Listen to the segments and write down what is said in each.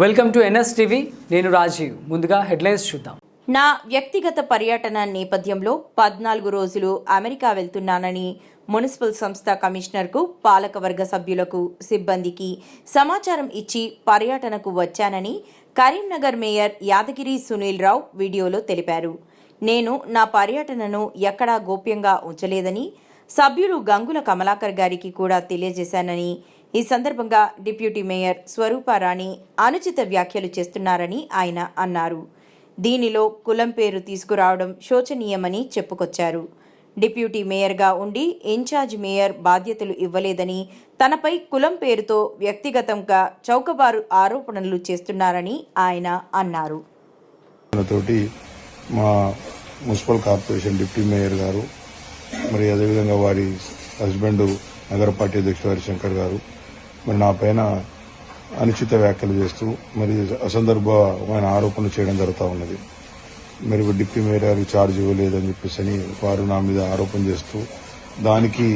Welcome to NS TV. నేను రాజీవ్. ముందుగా headlines చూద్దాం. నా వ్యక్తిగత పర్యటన నేపథ్యంలో పద్నాలుగు రోజులు అమెరికా వెళ్తున్నానని మున్సిపల్ సంస్థ కమిషనర్కు పాలకవర్గ సభ్యులకు సిబ్బందికి సమాచారం ఇచ్చి పర్యటనకు వచ్చానని కరీంనగర్ మేయర్ యాదగిరి సునీల్ రావు వీడియోలో తెలిపారు. నేను నా పర్యటనను ఎక్కడా గోప్యంగా ఉంచలేదని సభ్యులు గంగుల కమలాకర్ గారికి కూడా తెలియజేశానని ఈ సందర్భంగా డిప్యూటీ మేయర్ స్వరూపారాణి అనుచిత వ్యాఖ్యలు చేస్తున్నారని ఆయన అన్నారు. దీనిలో కులం పేరు తీసుకురావడం శోచనీయమని చెప్పుకొచ్చారు. డిప్యూటీ మేయర్గా ఉండి ఇన్ఛార్జ్ మేయర్ బాధ్యతలు ఇవ్వలేదని తనపై కులం పేరుతో వ్యక్తిగతంగా చౌకబారు ఆరోపణలు చేస్తున్నారని ఆయన అన్నారు. తోటి మా మున్సిపల్ కార్పొరేషన్ డిప్యూటీ మేయర్ గారు మరి అదేవిధంగా వారి హస్బెండ్ నగర పార్టీ అధ్యక్షుడు హరిశంకర్ గారు మరి నా పైన అనుచిత వ్యాఖ్యలు చేస్తూ మరి అసందర్భమైన ఆరోపణలు చేయడం జరుగుతూ ఉన్నది. మరి డిప్యూటీ మేయర్ గారికి ఛార్జ్ ఇవ్వలేదని చెప్పేసి అని వారు నా మీద ఆరోపణ చేస్తూ దానికి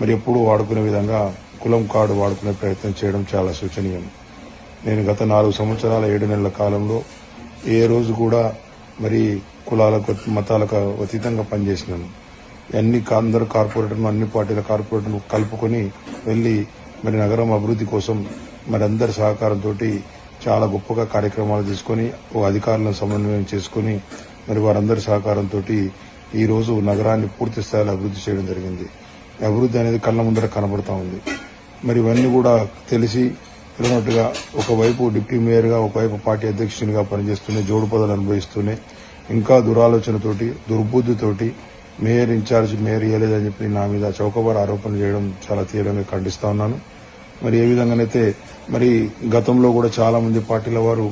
మరి ఎప్పుడూ వాడుకునే విధంగా కులం కార్డు వాడుకునే ప్రయత్నం చేయడం చాలా శోచనీయం. నేను గత నాలుగు సంవత్సరాల ఏడు నెలల కాలంలో ఏ రోజు కూడా మరి కులాలకు మతాలకు అతీతంగా పనిచేసినాను. అన్ని అందరు కార్పొరేటర్ను అన్ని పార్టీల కార్పొరేటర్లు కలుపుకొని వెళ్ళి మరి నగరం అభివృద్ధి కోసం మరి అందరి సహకారంతో చాలా గొప్పగా కార్యక్రమాలు తీసుకొని ఓ అధికారులను సమన్వయం చేసుకొని మరి వారందరి సహకారంతో ఈరోజు నగరాన్ని పూర్తి స్థాయిలో అభివృద్ధి చేయడం జరిగింది. అభివృద్ధి అనేది కళ్ళ ముందర కనబడతా ఉంది. మరి ఇవన్నీ కూడా తెలిసి తెలియనట్టుగా ఒకవైపు డిప్యూటీ మేయర్గా ఒకవైపు పార్టీ అధ్యక్షునిగా పనిచేస్తూనే జోడు పదాలు అనుభవిస్తూనే ఇంకా దురాలోచనతోటి దుర్బుద్ధితోటి మేయర్ ఇన్ఛార్జ్ మేయర్ ఇవ్వలేదని చెప్పి నా మీద చౌకబారు ఆరోపణలు చేయడం చాలా తీవ్రంగా ఖండిస్తా ఉన్నాను. మరి ఏ విధంగానైతే మరి గతంలో కూడా చాలా మంది పార్టీల వారు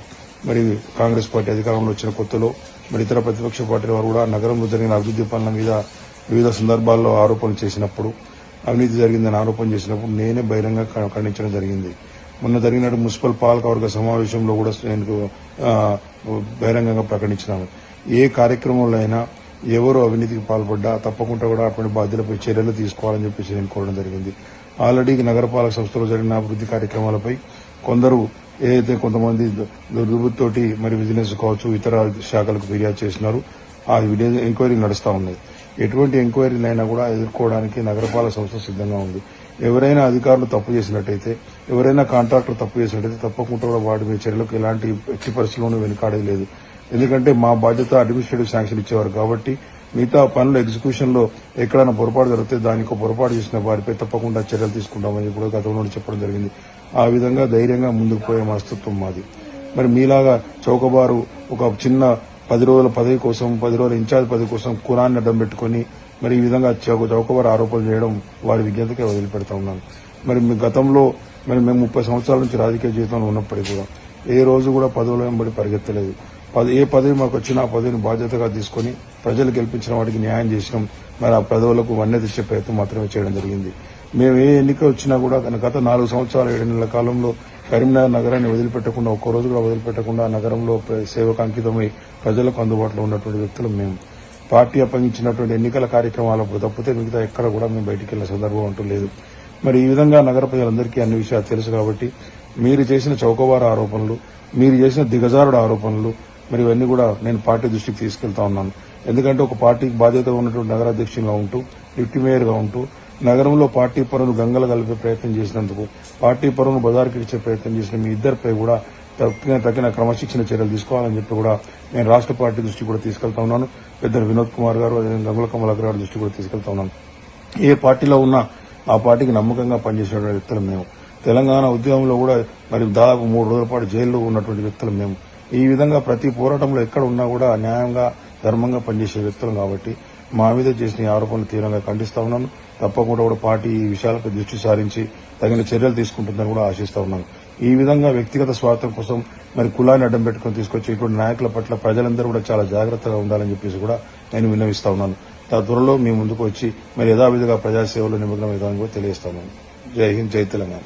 మరి కాంగ్రెస్ పార్టీ అధికారంలో వచ్చిన కొత్తలో మరి ఇతర ప్రతిపక్ష పార్టీల వారు కూడా నగరంలో జరిగిన అభివృద్ధి పనుల మీద వివిధ సందర్భాల్లో ఆరోపణలు చేసినప్పుడు అవినీతి జరిగిందని ఆరోపణ చేసినప్పుడు నేనే బహిరంగ ఖండించడం జరిగింది. మొన్న జరిగినట్టు మున్సిపల్ పాలకవర్గ సమావేశంలో కూడా నేను బహిరంగంగా ప్రకటించినాను. ఏ కార్యక్రమంలో అయినా ఎవరు అవినీతికి పాల్పడ్డా తప్పకుండా కూడా అటువంటి బాధ్యులపై చర్యలు తీసుకోవాలని చెప్పేసి నేను కోరడం జరిగింది. ఆల్రెడీ నగరపాలక సంస్థలో జరిగిన అభివృద్ధి కార్యక్రమాలపై కొందరు ఏదైతే కొంతమంది దుర్బుద్ధితోటి మరి విజిలెన్స్ కావచ్చు ఇతర శాఖలకు ఫిర్యాదు చేసినారు ఆ విలేజ్ ఎంక్వైరీ నడుస్తా ఉన్నాయి. ఎటువంటి ఎంక్వైరీలైనా కూడా ఎదుర్కోవడానికి నగరపాలక సంస్థ సిద్ధంగా ఉంది. ఎవరైనా అధికారులు తప్పు చేసినట్టయితే ఎవరైనా కాంట్రాక్టర్ తప్పు చేసినట్టయితే తప్పకుండా కూడా వాటి మీద చర్యలకు ఎలాంటి ఎట్టి పరిస్థితుల్లోనూ వెనుకాడేది లేదు. ఎందుకంటే మా బాధ్యత అడ్మినిస్ట్రేటివ్ శాంక్షన్ ఇచ్చేవారు కాబట్టి మిగతా పనుల ఎగ్జిక్యూషన్లో ఎక్కడైనా పొరపాటు జరిగితే దానికి పొరపాటు చేసిన వారిపై తప్పకుండా చర్యలు తీసుకుంటామని కూడా గతంలో చెప్పడం జరిగింది. ఆ విధంగా ధైర్యంగా ముందుకు పోయే మనస్తత్వం మాది. మరి మీలాగా చౌకబారు ఒక చిన్న పది రోజుల పదవి కోసం పది రోజుల ఇన్ఛార్జ్ పదవి కోసం కులాన్ని అడ్డం పెట్టుకుని మరి ఈ విధంగా చౌకబారు ఆరోపణలు చేయడం వారి విజ్ఞతకే వదిలిపెడతా ఉన్నాను. మరి మీ గతంలో మరి మేము ముప్పై సంవత్సరాల నుంచి రాజకీయ జీవితంలో ఉన్నప్పటికీ కూడా ఏ రోజు కూడా పదవుల వెంబడి పరిగెత్తలేదు. పద- ఏ పదవి మాకు వచ్చినా ఆ పదవిని బాధ్యతగా తీసుకొని ప్రజలు గెలిపించిన వాటికి న్యాయం చేసినాం. మరి ఆ పదవులకు వన్నె తెచ్చే ప్రయత్నం మాత్రమే చేయడం జరిగింది. మేము ఏ ఎన్నిక వచ్చినా కూడా గత నాలుగు సంవత్సరాల ఏడు నెలల కాలంలో కరీంనగర్ నగరాన్ని వదిలిపెట్టకుండా ఒక్క రోజు కూడా వదిలిపెట్టకుండా ఆ నగరంలో ప్ర- సేవకు అంకితమై ప్రజలకు అందుబాటులో ఉన్నటువంటి వ్యక్తులు మేము. పార్టీ అప్పగించినటువంటి ఎన్నికల కార్యక్రమాలకు తప్పితే మిగతా ఎక్కడ కూడా మేము బయటికి వెళ్ళిన సందర్భం అంటూ లేదు. మరి ఈ విధంగా నగర ప్రజలందరికీ అన్ని విషయాలు తెలుసు కాబట్టి మీరు చేసిన చౌకబారు ఆరోపణలు మీరు చేసిన దిగజారుడు ఆరోపణలు మరి ఇవన్నీ కూడా నేను పార్టీ దృష్టికి తీసుకెళ్తా ఉన్నాను. ఎందుకంటే ఒక పార్టీకి బాధ్యత ఉన్నటువంటి నగరాధ్యక్షునిగా ఉంటూ డిప్యూటీ మేయర్గా ఉంటూ నగరంలో పార్టీ పరును గంగలు కలిపే ప్రయత్నం చేసినందుకు పార్టీ పరువును బజార్కి ఇచ్చే ప్రయత్నం చేసిన మీ ఇద్దరిపై కూడా తగిన తగిన క్రమశిక్షణ చర్యలు తీసుకోవాలని చెప్పి కూడా నేను రాష్ట్ర పార్టీ దృష్టికి కూడా తీసుకెళ్తా ఉన్నాను. పెద్దలు వినోద్ కుమార్ గారు అదేవిధంగా గంగుల కమలాకర్ గారి దృష్టి కూడా తీసుకెళ్తా ఉన్నాను. ఏ పార్టీలో ఉన్నా ఆ పార్టీకి నమ్మకంగా పనిచేసిన వ్యక్తులు మేము. తెలంగాణ ఉద్యమంలో కూడా మరి దాదాపు మూడు రోజుల పాటు జైల్లో ఉన్నటువంటి వ్యక్తులు మేము. ఈ విధంగా ప్రతి పోరాటంలో ఎక్కడ ఉన్నా కూడా న్యాయంగా ధర్మంగా పనిచేసే వ్యక్తులు కాబట్టి మా మీద చేసిన ఈ ఆరోపణలు తీవ్రంగా ఖండిస్తా ఉన్నాను. తప్పకుండా కూడా పార్టీ ఈ విషయాలపై దృష్టి సారించి తగిన చర్యలు తీసుకుంటుందని కూడా ఆశిస్తా ఉన్నాను. ఈ విధంగా వ్యక్తిగత స్వార్థం కోసం మరి కులాన్ని అడ్డం పెట్టుకుని తీసుకొచ్చి ఇటువంటి నాయకుల పట్ల ప్రజలందరూ కూడా చాలా జాగ్రత్తగా ఉండాలని చెప్పేసి కూడా నేను విన్నవిస్తా ఉన్నాను. త్వరలో మీ ముందుకు వచ్చి మరి యథావిధిగా ప్రజాసేవలో నిమగ్నం విధానం కూడా తెలియస్తాను జై హింద్ జై తెలంగాణ.